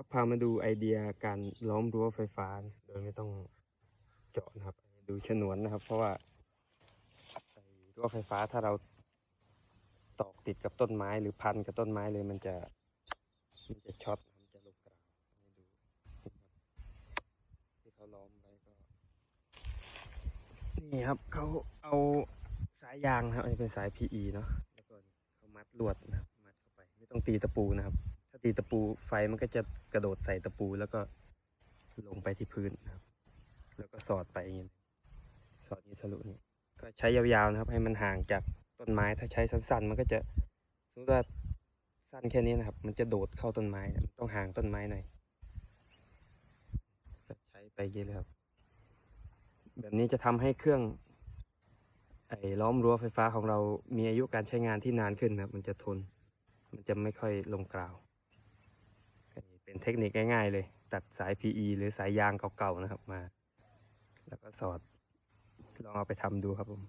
ครับพามาดูไอเดียการล้อมรั้วไฟฟ้า โดยไม่ต้องเจาะนะครับ ดูฉนวนนะครับ เพราะว่ารั้วไฟฟ้าถ้าเราตอกติดกับต้นไม้หรือพันกับต้นไม้เลยมันจะมันจะช็อตมันจะลงกราวให้ดูที่เขาล้อมไว้ก็ นี่ครับเขาเอาสายยางนะครับอันนี้เป็นสาย PE เนาะแล้วก็เขามัดลวดนะครับมัดเข้าไป ไม่ต้องตีตะปูนะครับ ตีตะปูไฟมันก็จะกระโดดใส่ตะปูแล้วก็ลงไปที่พื้นนะครับ แล้วก็สอดไปอย่างนี้สอดนี้ทะลุนี่ก็ใช้ยาวๆนะครับ ให้มันห่างจากต้นไม้ถ้าใช้สั้นๆ มันก็จะสมมติว่าสั้นแค่นี้นะครับ มันจะโดดเข้าต้นไม้นะต้องห่างต้นไม้หน่อยก็ใช้ไปอย่างนี้เลยครับ แบบนี้จะทำให้เครื่องไอ้ล้อมรั้วไฟฟ้าของเรามีอายุการใช้งานที่นานขึ้นนะครับมันจะทน มันจะไม่ค่อยลงกราว เทคนิคง่ายๆเลย ตัดสาย PE หรือสายยางเก่าๆนะครับมา แล้วก็สอดลองเอาไปทำดูครับผม